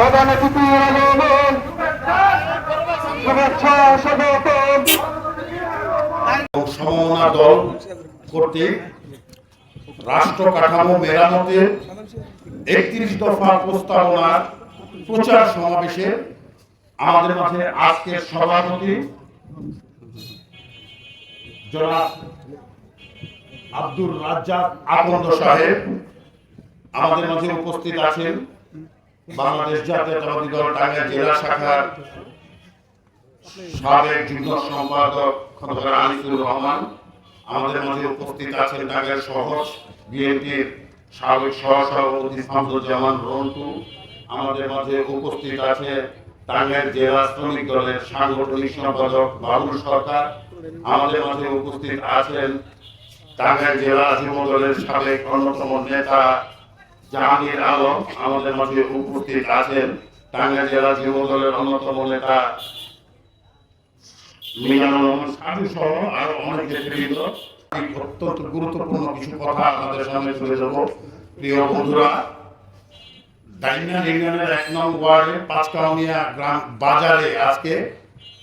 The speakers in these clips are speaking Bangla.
প্রধান সমমনা দল কর্তৃক রাষ্ট্র কাঠামো মেরামতের একত্রিশ দফা প্রস্তাবনার প্রচার সমাবেশে আমাদের মাঝে আজকের সভাপতি জনাব আব্দুর রাজ্জাক আকন্দ সাহেব আমাদের মাঝে উপস্থিত আছেন বাংলাদেশ জাতীয়তাবাদী দল টাঙ্গাইল জেলা শাখার সাবেক যুগ্ম সম্পাদক খন্দকার আনিসুর রহমান আমাদের মাঝে উপস্থিত আছেন টাঙ্গাইল শহর বিএনপির সাবেক সহসভাপতি শামসুজ্জামান রন্টু আমাদের মাঝে উপস্থিত আছে টাঙ্গাইল জেলা শ্রমিক দলের সাংগঠনিক সম্পাদক বাবুল সরকার আমাদের মাঝে উপস্থিত আছেন টাঙ্গাইল জেলা যুব দলের সাবেক অন্যতম নেতা জাহাঙ্গীর আলম আমাদের মাঝে উপস্থিত আছেন। টাঙ্গাইল জেলা যুব দলের অন্যতম নেতা প্রিয় বন্ধুরা এক বাজারে আজকে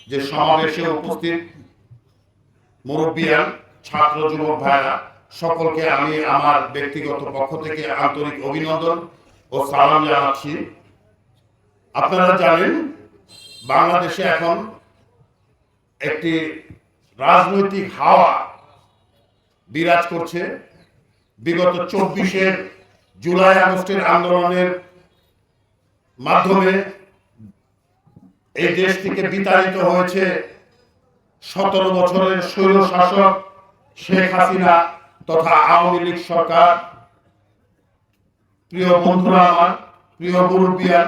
যে সমাবেশে উপস্থিত মুরব্বিয়ান ছাত্র যুবক ভাইরা সকলকে আমি আমার ব্যক্তিগত পক্ষ থেকে আন্তরিক অভিনন্দন ও সালাম জানাচ্ছি। আপনারা জানেন, বাংলাদেশে এখন একটি রাজনৈতিক হাওয়া বিরাজ করছে। বিগত চব্বিশের জুলাই আগস্টের আন্দোলনের মাধ্যমে এই দেশ থেকে বিতাড়িত হয়েছে সতেরো বছরের স্বৈর শাসক শেখ হাসিনা। তথা আওয়ামী লীগ সরকার। প্রিয় বন্ধুরা আমার, প্রিয় মুরব্বিয়ান,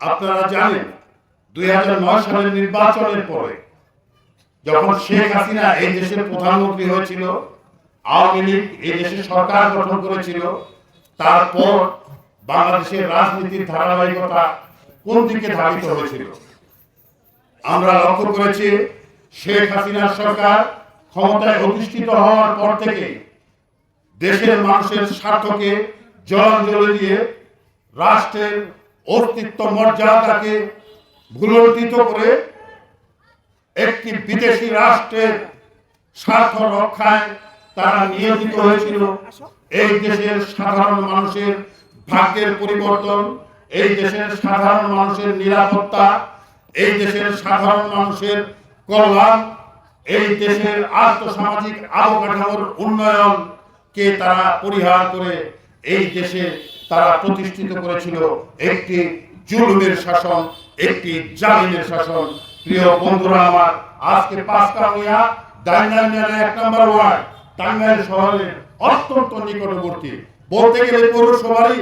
আপনারা জানেন, দুই সালের নির্বাচনের পরে যখন শেখ হাসিনা এই দেশের প্রধানমন্ত্রী হয়েছিল, আওয়ামী লীগ এই দেশে সরকার গঠন করেছিল, তারপর বাংলাদেশের রাজনীতির ধারাবাহিকতা কোন দিকে ধাবিত হয়েছিল? আমরা লক্ষ্য করেছি, শেখ হাসিনার সরকার ক্ষমতায় অধিষ্ঠিত হওয়ার পর থেকে দেশের মানুষের স্বার্থকে জলাঞ্জলি দিয়ে রাষ্ট্রের অস্তিত্ব মর্যাদাকে ভুলণ্ঠিত করে একটি বিদেশি রাষ্ট্রের স্বার্থ রক্ষায় তারা নিয়োজিত হয়েছিল। এই দেশের সাধারণ মানুষের ভাগ্যের পরিবর্তন, এই দেশের সাধারণ মানুষের নিরাপত্তা, এই দেশের সাধারণ মানুষের কল্যাণ, এই দেশের আর্থসামাজিক অবকাঠামোর উন্নয়ন কে তারা পরিহার করে এই দেশে তারা প্রতিষ্ঠিত করেছিল? একটি জুলুমের শাসন, একটি জালিমের শাসন। প্রিয় বন্ধুরা আমার, আজকে পাঁচকামিয়া ডাইনামিয়ার এক নম্বর ওয়ার্ড, টাঙ্গাইল শহরের অত্যন্ত নিকটবর্তী। বলতে গেলে পৌরসভারই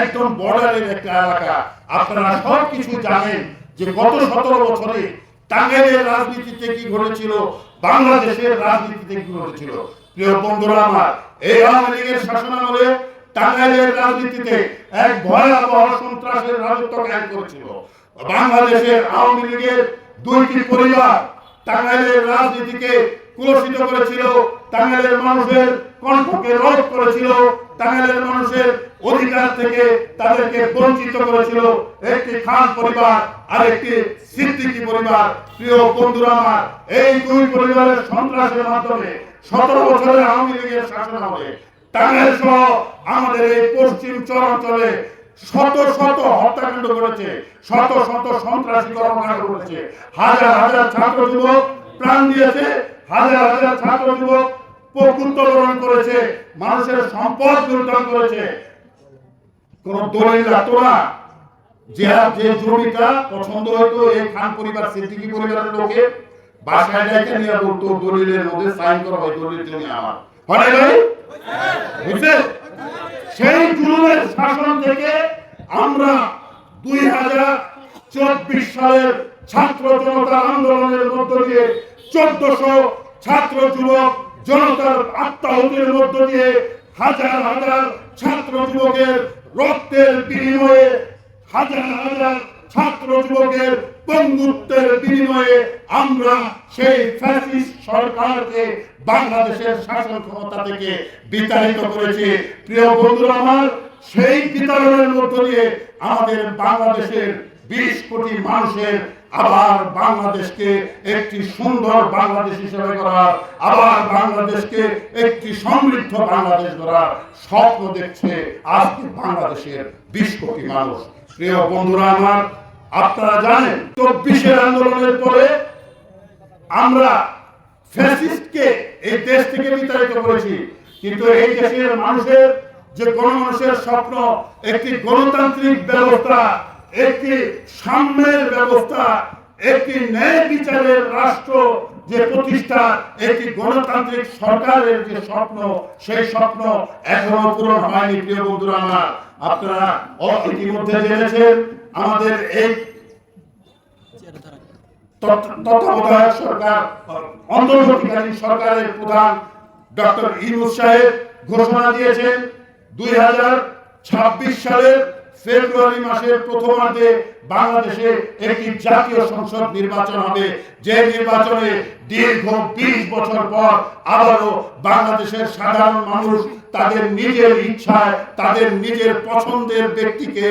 একদম বর্ডারের একটা এলাকা। আপনারা সব কিছু জানেন যে গত সতেরো বছরে টাঙ্গাইলের রাজনীতিতে কি ঘটেছিল, বাংলাদেশের রাজনীতিতে কি ঘটেছিল। প্রিয় বন্ধুরা আমার, এই আওয়ামী লীগের শাসনামলে টাঙ্গাইলের রাজনীতিতে এক ভয়াবহ সন্ত্রাসের রাজত্ব কায়েম করেছিল। বাংলাদেশের আওয়ামী লীগের দুইটি পরিবার টাঙ্গাইলের রাজনীতিকে কুলসিত করেছিল, টাঙ্গাইলের মানুষের কণ্ঠকে রোধ করেছিল, টাঙ্গাইলের মানুষের অধিকার থেকে তাদেরকে বঞ্চিত করেছিল। একটি খান পরিবার আর একটি সিদ্দিকী পরিবার। প্রিয় বন্ধুরা আমার, এই দুই পরিবারের সন্ত্রাসের মাধ্যমে সতেরো বছরের আওয়ামী লীগের শাসন হবে। টাঙ্গাইল আমাদের এই পশ্চিম চরাঞ্চলে শত শত হত্যাকাণ্ড করেছে শত শত সন্ত্রাসী কর্মকাণ্ড করেছে হাজার হাজার ছাত্র যুবক প্রাণ দিয়েছে, হাজার হাজার ছাত্র যুবক প্রকুত্তরণ করেছে, মানুষের সম্পদ লুণ্ঠন করেছে। কোন দলিল রাখতো যে জমিটা পছন্দ হতো, এই খান পরিবার সিদ্দিকী পরিবারের লোকে বাসায় ডেকে নিয়ে বলতো দলিলের মধ্যে সাইন করা হয়, দলিল জমি আমার। হয় না ভাই? বুঝছেন? সেই জুলুমের শাসন থেকে আমরা দুই হাজার চব্বিশ সালের ছাত্র জনতা আন্দোলনের মধ্য দিয়ে চোদ্দশো ছাত্র যুবক জনতার আত্মাহুতির মধ্য দিয়ে হাজার হাজার ছাত্র যুবকের রক্তের বিনিময়ে হাজার হাজার ছাত্র যুবকের বন্ধুত্বের বিনিময়ে আমরা সেই ফ্যাসিস্ট সরকারকে বাংলাদেশের শাসন ক্ষমতা থেকে বিতাড়িত করেছি। প্রিয় বন্ধুরা আমার, সেই বিতরণের মধ্য দিয়ে আমাদের বাংলাদেশের বিশ কোটি মানুষের আবার বাংলাদেশকে একটি সুন্দর বাংলাদেশ হিসেবে করা আবার বাংলাদেশকে একটি সমৃদ্ধ বাংলাদেশ করার স্বপ্ন দেখছে আজকে বাংলাদেশের বিশ কোটি মানুষ। প্রিয় বন্ধুরা আমার আপনারা জানেন, চব্বিশের আন্দোলনের পরে আমরা ফ্যাসিস্টকে এই দেশ থেকে বিতাড়িত করেছি। কিন্তু এই দেশের মানুষের যে গণমানুষের স্বপ্ন, একটি গণতান্ত্রিক ব্যবস্থা, একটি সাম্যের ব্যবস্থা, একটি ন্যায় বিচারের রাষ্ট্র যে প্রতিষ্ঠা, একটি গণতান্ত্রিক সরকারের যে স্বপ্ন, সেই স্বপ্ন এখনও পূরণ হয়নি, প্রিয় বন্ধুরা আমার। আপনারা ইতিমধ্যে জেনেছেন আমাদের এই তত্ত্বাবধায়ক সরকার, অন্তর্বর্তীকালীন সরকারের প্রধান ডক্টর সাহেব ঘোষণা দিয়েছেন, দুই হাজার ছাব্বিশ সালের ফেব্রুয়ারি মাসের প্রথমার্ধে বাংলাদেশে একটি জাতীয় সংসদ নির্বাচন হবে। যে নির্বাচনে দীর্ঘ বিশ বছর পর আবারও বাংলাদেশের সাধারণ মানুষ তাদের নিজের ইচ্ছায়, তাদের নিজের পছন্দের ব্যক্তিকে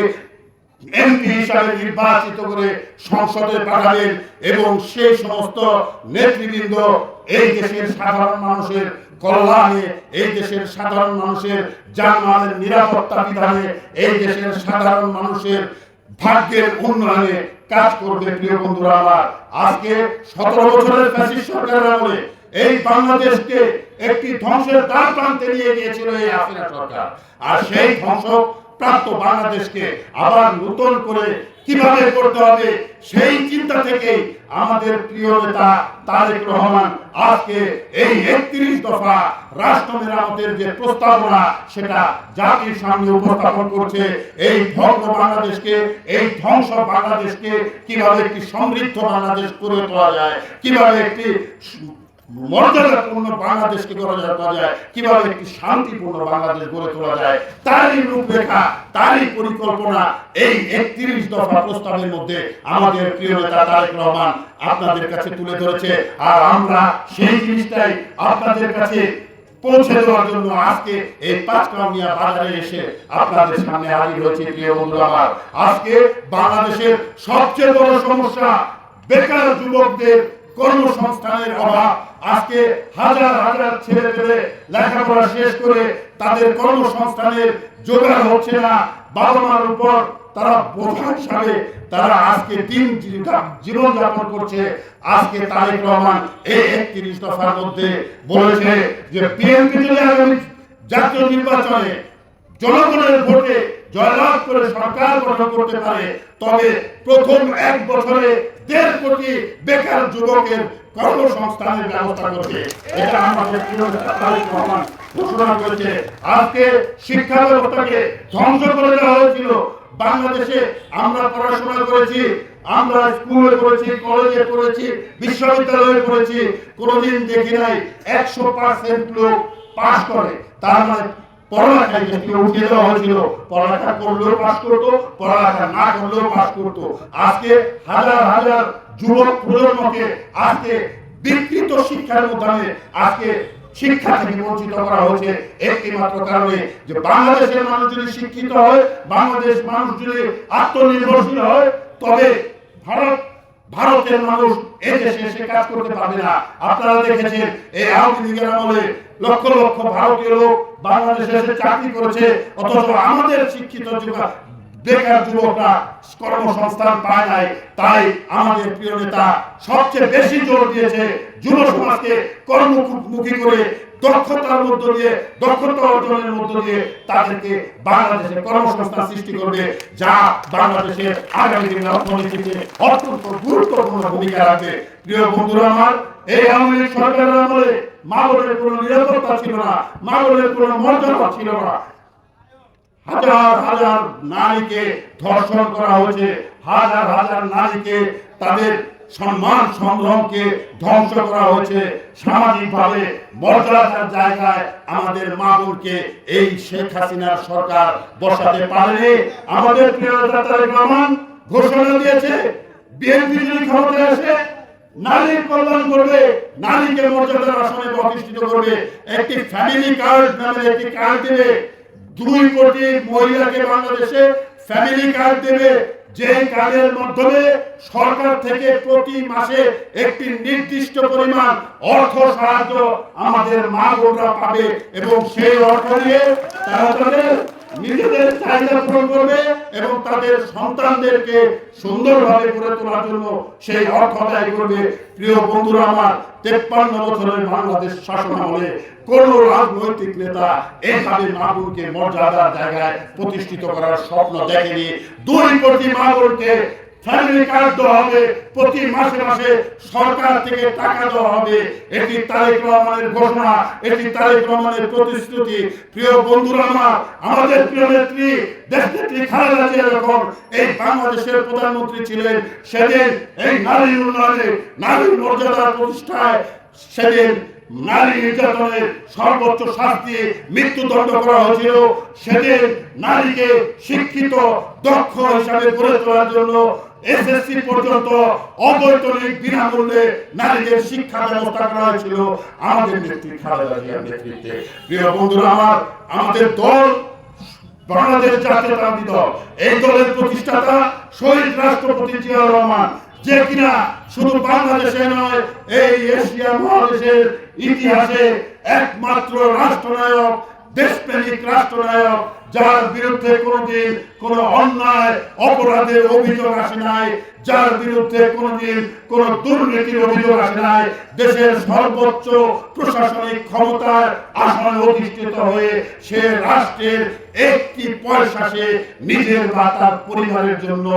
এমপি হিসাবে নির্বাচিত করে সংসদে পাঠাবেন এবং সেই সমস্ত নেতৃবৃন্দ এই দেশের সাধারণ মানুষের কল্যাণে, এই দেশের সাধারণ মানুষের জানমালের নিরাপত্তা বিধানে, এই দেশের সাধারণ মানুষের ভাগ্যের উন্নয়নে কাজ করবে প্রিয় বন্ধুরা আমার। আজকে সতেরো বছরের ফ্যাসিস্ট সরকারের আমলে এই বাংলাদেশকে একটি ধ্বংসের দ্বার প্রান্তে নিয়ে গিয়েছিল এই হাসিনা সরকার। আর সেই ধ্বংস প্রাপ্ত বাংলাদেশকে আবার নতুন করে কীভাবে করতে হবে সেই চিন্তা থেকে আমাদের প্রিয় নেতা তারেক রহমান আজকে এই একত্রিশ দফা রাষ্ট্র মেরামতের যে প্রস্তাবনা, সেটা জাতির সামনে উপস্থাপন করছে। এই ভগ্ন বাংলাদেশকে, এই ধ্বংস বাংলাদেশকে কীভাবে একটি সমৃদ্ধ বাংলাদেশ করে তোলা যায়, কীভাবে একটি মর্যাদাপূর্ণ বাংলাদেশকে গড়ে তোলা যায়। কীভাবে একটি শান্তিপূর্ণ বাংলাদেশ গড়ে তোলা যায়, তারই রূপরেখা, তারই পরিকল্পনা, এই একত্রিশ দফা প্রস্তাবের মধ্যে আমাদের প্রিয় নেতা তারেক রহমান আপনাদের কাছে তুলে ধরেছে। আর আমরা সেই জিনিসটাই আপনাদের কাছে পৌঁছে দেওয়ার জন্য আজকে এই পাঁচকামিয়া বাজারে এসে আপনাদের সামনে হাজির হয়েছে, প্রিয় বন্ধুরা আমার। আজকে বাংলাদেশের সবচেয়ে বড় সমস্যা বেকার যুবকদের কর্মসংস্থানের অভাব। আজকে হাজার হাজার ছেলে পেলে লেখাপড়া শেষ করে তাদের কর্মসংস্থানের জোগাড় হচ্ছে না। বাবা মার উপর তারা বোঝা হিসাবে তারা আজকে দিন জীবন যাপন করছে। আজকে তারেক রহমান এই একত্রিশ দফার মধ্যে বলেছে যে আগামী জাতীয় নির্বাচনে জনগণের ভোটে জয়লাভ করে সরকার গঠন করতে পারে, তবে প্রথম এক বছরে দেড় কোটি বেকার যুবকের কর্মসংস্থানের ব্যবস্থা এটা আমাদের রহমান ঘোষণা করেছে। আজকে শিক্ষা ব্যবস্থাকে ধ্বংস করে দেওয়া হয়েছিল। বাংলাদেশে আমরা পড়াশোনা করেছি, আমরা স্কুলে পড়েছি, কলেজে পড়েছি, বিশ্ববিদ্যালয়ে পড়েছি, কোনোদিন দেখি নাই একশো পার্সেন্ট লোক পাশ করে। তার মানে পড়ালেখায় উঠিয়ে দেওয়া হয়েছিল। পড়ালেখা করলেও পাস পড়ালেখা না করলেও পাস আজকে হাজার হাজার যুবক প্রজন্মকে আজকে বিকৃত শিক্ষার মাধ্যমে আজকে শিক্ষা থেকে বঞ্চিত করা হয়েছে একটি মাত্র কারণে যে বাংলাদেশের মানুষ যদি শিক্ষিত হয়, বাংলাদেশ মানুষ যদি আত্মনির্ভরশীল হয়, তবে ভারত ভারতের মানুষ এই দেশে এসে কাজ করতে পারবে না। আপনারা দেখেছেন এই আওয়ামী লীগের আমলে লক্ষ লক্ষ ভারতীয় লোক বাংলাদেশে এসে চাকরি করেছে, অথচ আমাদের শিক্ষিত বেকার যুবকরা কর্মসংস্থান পায় নাই। তাই আমাদের প্রিয় নেতা সবচেয়ে বেশি জোর দিয়েছে যুব সমাজকে কর্মমুখী করে দক্ষতার মধ্য দিয়ে, দক্ষতা অর্জনের মধ্য দিয়ে তাদেরকে বাংলাদেশে কর্মসংস্থান সৃষ্টি করবে, যা বাংলাদেশের আগামী দিনে অর্থনীতিতে অত্যন্ত গুরুত্বপূর্ণ ভূমিকা রাখবে। প্রিয় বন্ধুরা আমার, এই আওয়ামী লীগ সরকারের আমলে মা বোনের কোনো নিরাপত্তা ছিল না মা বোনের কোনো মর্যাদা ছিল না। হাজার হাজার নারীকে ধর্ষণ করা হয়েছে, হাজার হাজার নারীকে তাদের সম্মান সংগ্রামকে ধ্বংস করা হয়েছে সামাজিকভাবে। মর্যাদার জায়গায় আমাদের মা এই শেখ হাসিনার সরকার বসাতে পারেনি। আমাদের প্রিয় রহমান ঘোষণা দিয়েছে, বিএনপি যদি ক্ষমতায় আসে, নারীর কল্যাণ করবে, নারীকে মর্যাদার আসনে প্রতিষ্ঠিত করবে। একটি ফ্যামিলি কার্ড নামে একটি কার্ড দেবে। দুই কোটি মহিলাকে বাংলাদেশে ফ্যামিলি কার্ড দেবে যে কার্ডের মাধ্যমে সরকার থেকে প্রতি মাসে একটি নির্দিষ্ট পরিমাণ অর্থ সাহায্য আমাদের মা বোনরা পাবে এবং সেই অর্থ দিয়ে তারা তাদের নিজেদের চাহিদা পূরণ করবে এবং তাদের সন্তানদেরকে সুন্দরভাবে গড়ে তোলার জন্য সেই অর্থ ব্যয় করবে। প্রিয় বন্ধুরা আমার, তেপ্পান্ন বছরের বাংলাদেশ শাসন আমলে কোন রাজনৈতিক নেতা এইভাবে মাগুরকে মর্যাদার জায়গায় প্রতিষ্ঠিত করার স্বপ্ন দেখেনি? দুই কোটি মাগুরকে ফ্যামিলি কার্ড দেওয়া হবে? প্রতি মাসে মাসে সরকার থেকে টাকা দেওয়া হবে। এটি তারেক রহমানের ঘোষণা, এটি তারেক রহমানের প্রতিশ্রুতি। প্রিয় বন্ধুরা আমার, আমাদের প্রিয় নেত্রী খালেদা জিয়া এই বাংলাদেশের প্রধানমন্ত্রী ছিলেন, সেদিন এই নারী উন্নয়নে, নারী মর্যাদা প্রতিষ্ঠায় সেদিন নারী নির্যাতনের সর্বোচ্চ শাস্তি, মৃত্যুদণ্ড করা হয়েছিল। সেদিন নারীকে শিক্ষিত, দক্ষ হিসাবে গড়ে তোলার জন্য এসএসসি পর্যন্ত অবৈতনিক বিনামূল্যে নারীদের শিক্ষা ব্যবস্থা করা হয়েছিল আমাদের নেত্রী খালেদা জিয়ার নেতৃত্বে। প্রিয় বন্ধুরা আমার, আমাদের দল, বাংলাদেশ জাতীয়তাবাদী দল, এই দলের প্রতিষ্ঠাতা শহীদ রাষ্ট্রপতি জিয়াউর রহমান, যে কিনা শুধু বাংলাদেশে নয়, এই এশিয়া মহাদেশের ইতিহাসে একমাত্র রাষ্ট্রনায়ক, দেশপ্রেমিক রাষ্ট্রনায়ক যার বিরুদ্ধে কোনোদিন কোনো অন্যায়, অপরাধের অভিযোগ আসে নাই, যার বিরুদ্ধে কোনোদিন কোনো দুর্নীতির অভিযোগ আসে নাই, দেশের সর্বোচ্চ প্রশাসনিক ক্ষমতার আসনে অধিষ্ঠিত হয়ে সে রাষ্ট্রের একটি পয়সা সে নিজের বা তার পরিবারের জন্য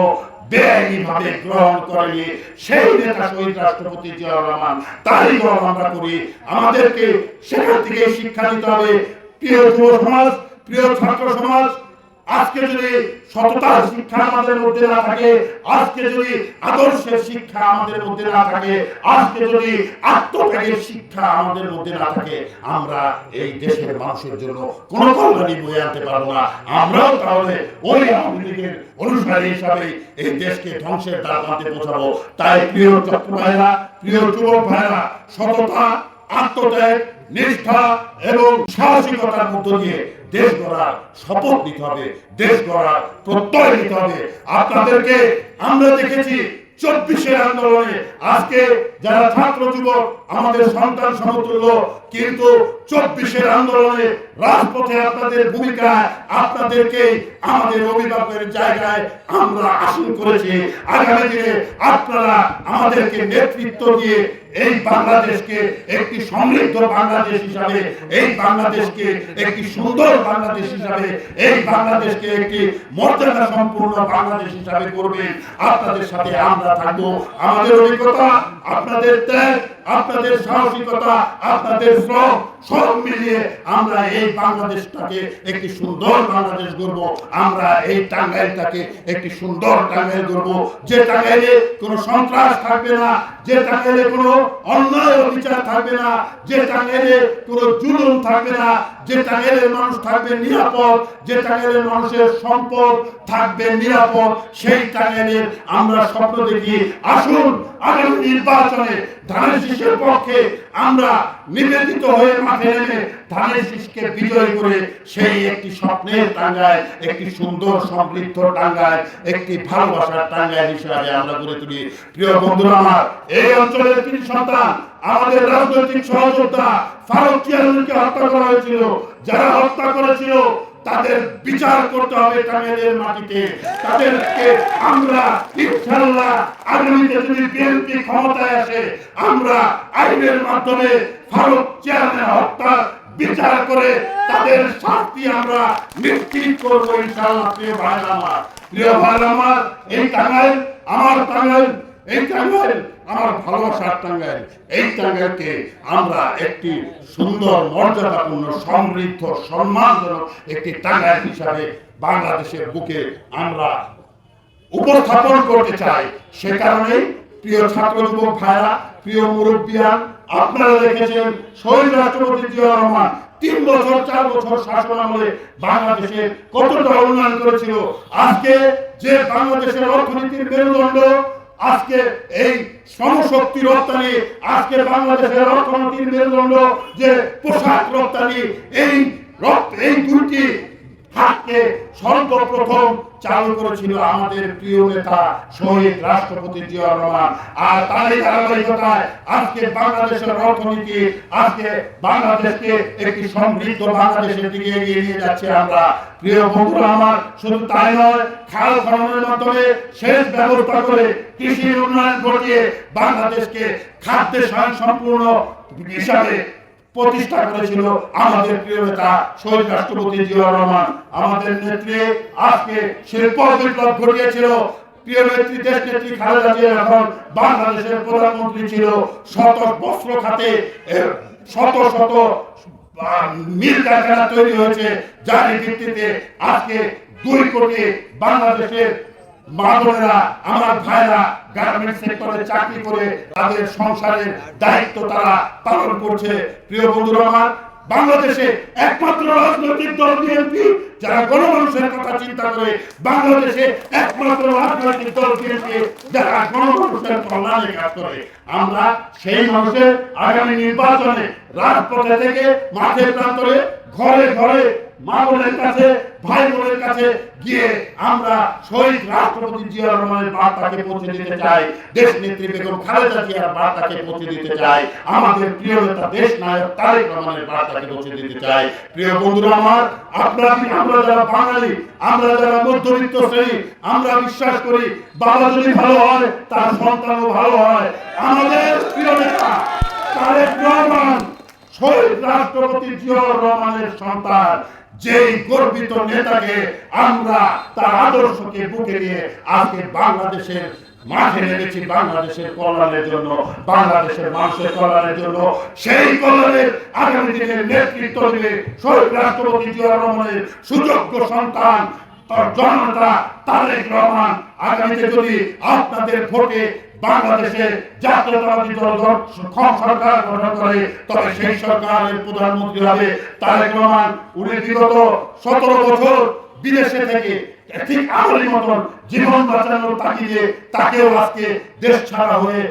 বেআইনিভাবে গ্রহণ করেনি। সেই নেতা শহীদ রাষ্ট্রপতি জিয়াউর রহমান, তারই দল আমরা করি। আমাদেরকে সেখান থেকে শিক্ষা দিতে হবে। প্রিয় যুব সমাজ প্রিয় ছাত্র সমাজ, আজকে যদি সততার শিক্ষা আমাদের মধ্যে না থাকে, আজকে যদি আদর্শের শিক্ষা আমাদের মধ্যে না থাকে, আজকে যদি আত্মত্যাগের শিক্ষা আমাদের মধ্যে না থাকে, আমরা এই দেশের মানুষের জন্য কোনো কল্যাণী বয়ে আনতে পারব না। আমরাও তাহলে ওই আওয়ামী লীগের অনুসারী হিসাবে এই দেশকে ধ্বংসের দ্বার প্রান্তে পৌঁছাবো। তাই প্রিয় চক্র ভাইরা প্রিয় যুবক ভাইরা সততা, আত্মত্যাগ নিষ্ঠা এবং সাহসিকতার মধ্য দিয়ে দেশ গড়ার শপথ নিতে হবে, দেশ গড়ার প্রত্যয় নিতে হবে। আপনাদেরকে আমরা দেখেছি, চব্বিশের আন্দোলনে আজকে যারা ছাত্র যুবক, আমাদের সন্তান সমতুল্য, কিন্তু চব্বিশের আন্দোলনে রাজপথে আপনাদের ভূমিকা আপনাদেরকে আমাদের অভিভাবকের জায়গায় আমরা আসীন করেছি। আগামী দিনে আপনারা আমাদেরকে নেতৃত্ব দিয়ে এই বাংলাদেশকে একটি সমৃদ্ধ বাংলাদেশ হিসাবে, এই বাংলাদেশকে একটি সুন্দর বাংলাদেশ হিসাবে, এই বাংলাদেশকে একটি মর্যাদা সম্পূর্ণ বাংলাদেশ হিসাবে করবে আপনাদের সাথে আমরা থাকব। আমাদের অভিজ্ঞতা আপনাদের ত্যাগ, আপনাদের সাহসিকতা, আপনাদের শ্রম, সব মিলিয়ে আমরা এই বাংলাদেশটাকে একটি সুন্দর বাংলাদেশ গড়ব। আমরা এই টাঙ্গাইলটাকে একটি সুন্দর টাঙ্গাইল গড়ব। যে টাঙ্গাইলে কোনো সন্ত্রাস থাকবে না, যে টাঙ্গাইলে কোনো অন্যায় অবিচার থাকবে না, যে টাঙ্গাইলে কোনো জুলুম থাকবে না যে টাঙ্গাইলের মানুষ থাকবে নিরাপদ যে টাঙ্গাইলের মানুষের সম্পদ থাকবে নিরাপদ সেই টাঙ্গাইলের আমরা স্বপ্ন দেখি, আসুন আগামী নির্বাচনে ধানের পক্ষে আমরা নিবেদিত হয়ে মাঠে নেমে ধানের বিজয় করে সেই একটি স্বপ্নের টাঙ্গায়, একটি সুন্দর সমৃদ্ধ টাঙ্গায়, একটি ভালোবাসার টাঙ্গায় হিসাবে আমরা গড়ে তুলি। প্রিয় বন্ধুরা আমার, এই অঞ্চলের তিন সন্তান আমাদের রাজনৈতিক সহযোদ্ধা ফারুক চিয়ারুলকে হত্যা করা হয়েছিল। যারা হত্যা করেছিল, তাদের বিচার করতে হবে টাঙ্গাইলের মাটিতে। তাদেরকে আমরা ইনশাআল্লাহ আগামীতে যদি বিএনপি ক্ষমতায় আসে, আমরা আইনের মাধ্যমে ফারুক চেয়ারম্যান হত্যা বিচার করে তাদের শাস্তি আমরা নিশ্চিত করব ইনশাআল্লাহ, প্রিয় ভাই আমার। প্রিয় ভাই আমার, এই টাঙ্গাইল, আমার টাঙ্গাইল, এই টাঙ্গাইল আমার ভালোবাসার টাঙ্গাইল, এই টাঙ্গাইলকে আমরা একটি সুন্দর, মর্যাদাপূর্ণ, সমৃদ্ধ, সম্মানজনক একটি টাঙ্গাইল হিসাবে বাংলাদেশের বুকে আমরা উপস্থাপন করতে চাই। সে কারণে প্রিয় ছাত্র যুবক ভাইরা, প্রিয় মুরব্বিয়ান আপনারা দেখেছেন শহীদ রাষ্ট্রপতি জিয়া রহমান তিন বছর, চার বছর শাসন আমলে বাংলাদেশে কতটা উন্নয়ন করেছিল। আজকে যে বাংলাদেশের অর্থনীতির মেরুদণ্ড আজকে এই শ্রমশক্তি রপ্তানি আজকে বাংলাদেশের অর্থনীতির মেরুদণ্ড যে পোশাক রপ্তানি এই এই দুটি হাতকে সর্বপ্রথম চালু করেছিল আমাদের প্রিয় নেতা, শহীদ রাষ্ট্রপতি জিয়া রহমান। আর তারই ধারাবাহিকতায় আজকে বাংলাদেশের অর্থনীতি, আজকে বাংলাদেশকে একটি সমৃদ্ধ বাংলাদেশের দিকে এগিয়ে নিয়ে যাচ্ছে আমরা। প্রিয় বন্ধুরা আমার, শুধু তাই নয়, খাল খননের মাধ্যমে সেচ ব্যবস্থা করে কৃষি উন্নয়ন ঘটিয়ে বাংলাদেশকে খাদ্যে স্বয়ং সম্পূর্ণ হিসাবে প্রতিষ্ঠা করেছিল আমাদের প্রিয় নেতা শহীদ রাষ্ট্রপতি জিয়া রহমান। আমাদের নেত্রী আজকে শিল্প বিপ্লব ঘটিয়েছিল। প্রিয় নেত্রী দেশ নেত্রী খালেদা জিয়া এখন বাংলাদেশের প্রধানমন্ত্রী ছিল। শত বস্ত্র খাতে শত শত মিল কারখানা তৈরি হয়েছে। যার ভিত্তিতে আজকে দুই কোটি বাংলাদেশের মা বোনেরা আমার ভাইরা গার্মেন্ট সেক্টরে চাকরি করে তাদের সংসারের দায়িত্ব তারা পালন করছে। প্রিয় বন্ধুরা আমার, বাংলাদেশে একমাত্র রাজনৈতিক দল বিএনপি যারা গণমানুষের কথা চিন্তা করে, বাংলাদেশে একমাত্র রাজনৈতিক দল বিএনপি, যারা গণমানুষের কল্যাণে কাজ করে। আমরা সেই মানুষের আগামী নির্বাচনে রাজপথে থেকে মাঠে প্রান্তরে, ঘরে ঘরে মা বোনের কাছে ভাই বোনের কাছে গিয়ে আমরা শহীদ রাষ্ট্রপতি জিয়া রহমানের বার্তাকে পৌঁছে দিতে চাই। দেশ নেত্রী বেগম খালেদা জিয়ার বার্তাকে পৌঁছে দিতে চাই। আমাদের প্রিয় নেতা দেশ নায়ক তারেক রহমানের বার্তাকে পৌঁছে দিতে চাই। প্রিয় বন্ধুরা আমার, আপনারা আমরা যারা বাঙালি, আমরা যারা মধ্যবিত্ত শ্রেণি, আমরা বিশ্বাস করি বাবা যদি ভালো হয়, তার সন্তানও ভালো হয়। আমাদের প্রিয় নেতা, তারেক রহমান, শহীদ রাষ্ট্রপতি জিয়াউর রহমানের সন্তান, যেই গর্বিত নেতাকে আমরা তার আদর্শকে বুকে নিয়ে আজকে বাংলাদেশের মাঠে নেমেছি বাংলাদেশের কল্যাণের জন্য, বাংলাদেশের মানুষের কল্যাণের জন্য। সেই কল্যাণের আগামী দিনের নেতৃত্ব দিবে শহীদ রাষ্ট্রপতি জিয়াউর রহমানের সুযোগ্য সন্তান, তার জনতা তারেক রহমান আগামীতে যদি আপনাদের ভোটে বাংলাদেশের জাতীয়তাবাদী দল সরকার গঠন করে, তবে সেই সরকারের প্রধানমন্ত্রী হবে তারেক রহমান। উনি বিগত সতেরো বছর বিদেশে থেকে ঠিক আমারই মতন জীবন বাঁচানোর তাকিয়ে তাকেও আজকে দেশ ছাড়া হয়ে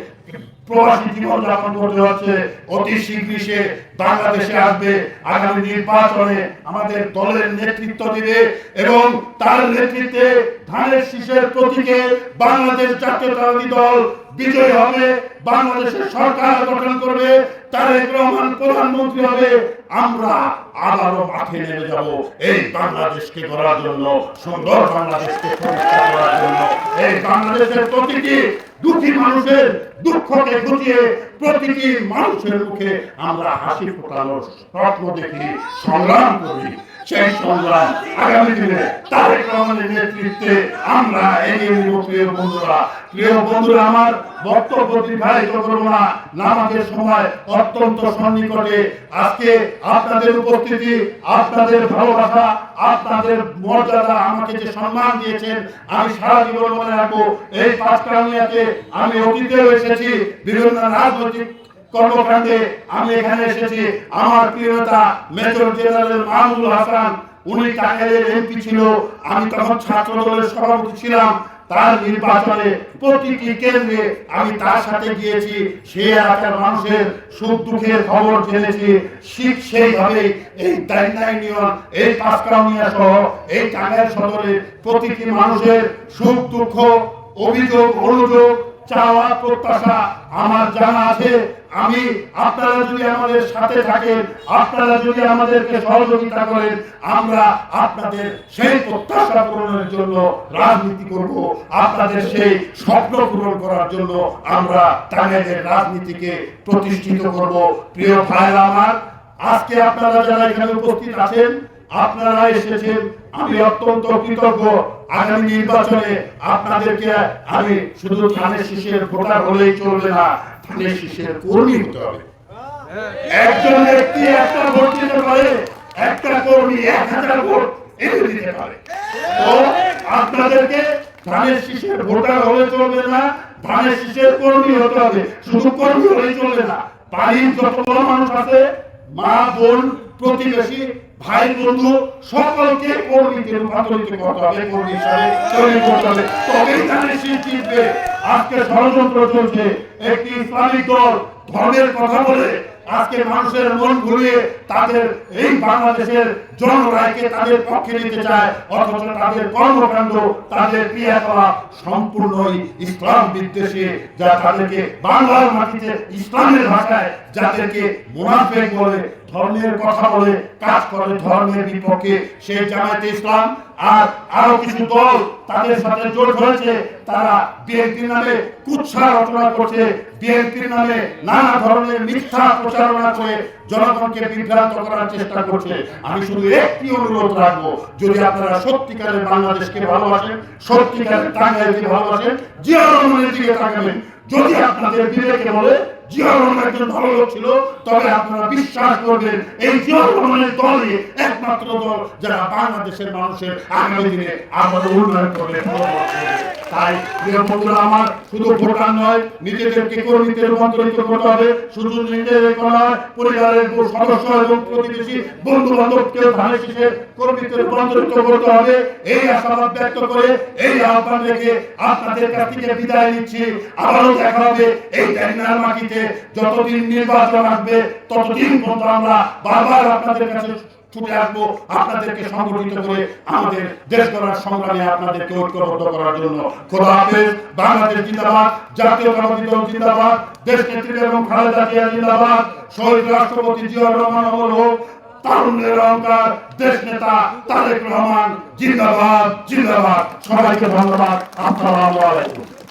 প্রবাসী জীবন যাপন করতে হচ্ছে অতি শীঘ্রই সে বাংলাদেশে আসবে। আগামী নির্বাচনে আমাদের দলের নেতৃত্ব দিবে এবং তার নেতৃত্বে ধানের শীষের প্রতীকে বাংলাদেশ জাতীয়তাবাদী দল বিজয় হবে। বাংলাদেশের সরকার গঠন করবে। তারেক রহমান প্রধানমন্ত্রী হবে। আমরা আবারও মাঠে নেমে যাব। এই বাংলাদেশকে গড়ার জন্য, সুন্দর বাংলাদেশকে করার জন্য। এই বাংলাদেশের প্রতিটি দুঃখী মানুষের দুঃখকে গুটিয়ে প্রতিটি মানুষের মুখে আমরা হাসি ফোটানোর স্বপ্ন দেখি সংগ্রাম করি। সেই সংগ্রাম আগামী দিনে তারেক রহমানের নেতৃত্বে আমরা এগিয়ে নিব প্রিয় বন্ধুরা। প্রিয় বন্ধুরা, আমার বক্তব্য দীর্ঘায়িত করব না। নামাজের সময় অত্যন্ত সন্নিকটে আজকে আপনাদের উপস্থিতি, আপনাদের ভালোবাসা, আপনাদের মর্যাদা আমাকে যে সম্মান দিয়েছেন, আমি সারা জীবন মনে রাখব। এই পাঁচকামিয়াতে আমি অতীতেও এসেছি, বিভিন্ন রাজনৈতিক কর্মকাণ্ডে আমি এখানে এসেছি। আমার প্রিয়তা মেজর জেনারেল মাহমুদুল হাসান, উনি টাঙ্গাইলের এমপি ছিল। আমি তখন ছাত্র দলের সভাপতি ছিলাম। তার নির্বাচনে প্রতিটি কেন্দ্রে আমি তার সাথে গিয়েছি। সে এলাকার মানুষের সুখ দুঃখের খবর জেনেছি। ঠিক সেইভাবে এই দাইনা ইউনিয়ন, এই পাঁচকাউনিয়া সহ এই টাঙ্গাইল সদরের প্রতিটি মানুষের সুখ দুঃখ, অভিযোগ, অনুযোগ চাওয়া, প্রত্যাশা আমার জানা আছে। আমি, আপনারা যদি আমাদের সাথে থাকেন, আপনারা যদি আমাদেরকে সহযোগিতা করেন, আমরা আপনাদের সেই প্রত্যাশা পূরণের জন্য রাজনীতি করব। আপনাদের সেই স্বপ্ন পূরণ করার জন্য আমরা টাঙ্গাইলের রাজনীতিকে প্রতিষ্ঠিত করব। প্রিয় ভাইরা আমার, আজকে আপনারা যারা এখানে উপস্থিত আছেন আপনারা এসেছেন, আমি অত্যন্ত কৃতজ্ঞ। আগামী নির্বাচনে আপনাদেরকে আমি শুধু ধানের শীষের ভোটার হলেই চলবে না, ধানের শীষের কর্মী হতে হবে। একজন ব্যক্তি একটা ভোট দিতে পারে, একটা কর্মী এক হাজার ভোট এনে দিতে পারে। তো আপনাদেরকে ধানের ভোটার হলে চলবে না, ধানের শীষের কর্মী হতে হবে। শুধু কর্মী হলেই চলবে না, বাড়ির যত মানুষ আছে, মা, বোন, প্রতিবেশী ভাই বন্ধু, সকলকে কর্মীতে রূপান্তরিত করতে হবে, কর্মী হিসাবে তৈরি করতে হবে। তবেই শীষ জিতবে আজকে ষড়যন্ত্র চলছে। একটি ইসলামিক দল ধর্মের কথা বলে আজকে মানুষের মন ঘুরিয়ে তাদের এই বাংলাদেশের জনরায়কে তাদের পক্ষে নিতে চায়, অথচ তাদের কর্মকাণ্ড, তাদের ক্রিয়াকলাপ সম্পূর্ণই ইসলাম বিদ্বেষী, যা তাদেরকে বাংলার মাটিতে ইসলামের ভাষায়, যাদেরকে মুনাফেক বলে ধর্মের কথা বলে কাজ করে ধর্মের বিপক্ষে সেই জামায়াতে ইসলাম আর আরও কিছু দল তাদের সাথে জোট হয়েছে, তারা বিএনপির নামে কুৎসা রচনা করছে বিএনপির নামে নানা ধরনের মিথ্যা প্রচারণা করে জনগণকে বিভ্রান্ত করার চেষ্টা করছে। আমি শুধু একটি অনুরোধ রাখব, যদি আপনারা সত্যিকারের বাংলাদেশকে ভালোবাসেন, সত্যিকারের টাঙ্গাইলকে ভালোবাসেন জিয়া রহমানের দিকে তাকাবেন। যদি আপনাদের বিবেকে বলে একজন ভালো লোক ছিল, তবে আপনারা বিশ্বাস করবেন, এই জিয়া রহমানের দলই একমাত্র দল যারা বাংলাদেশের মানুষের আগামী দিনে আবার উন্নয়ন করবে তাই আমার, শুধু ভোটার নয়, নিজেদেরকে কর্মীতে রূপান্তরিত করতে হবে। শুধু নয়, পরিবারের সদস্য এবং প্রতিবেশী বন্ধু ধানের শীষে কর্মীতে রূপান্তরিত করতে হবে। এই আশাবাদ ব্যক্ত করে এই আহ্বান রেখে আপনাদের কাছ থেকে বিদায় নিচ্ছি। আবারও দেখা হবে এই মাটিতে। যতদিন নির্বাচন আসবে, ততদিন পর্যন্ত আমরা বারবার আপনাদের কাছে ছুটে আসব, আপনাদেরকে সংগঠিত করে আমাদের দেশ গড়ার সংগ্রামে আপনাদেরকে ঐক্যবদ্ধ করার জন্য। খোদা হাফেজ, বাংলাদেশ জিন্দাবাদ জাতীয়তাবাদী দল জিন্দাবাদ, দেশ নেত্রী এবং খালেদা জিয়া জিন্দাবাদ, শহীদ রাষ্ট্রপতি জিয়াউর রহমান অমর হোক, তারুণ্যের অহংকার, দেশ নেতা তারেক রহমান, জিন্দাবাদ জিন্দাবাদ। সবাইকে ধন্যবাদ। আসসালামু আলাইকুম।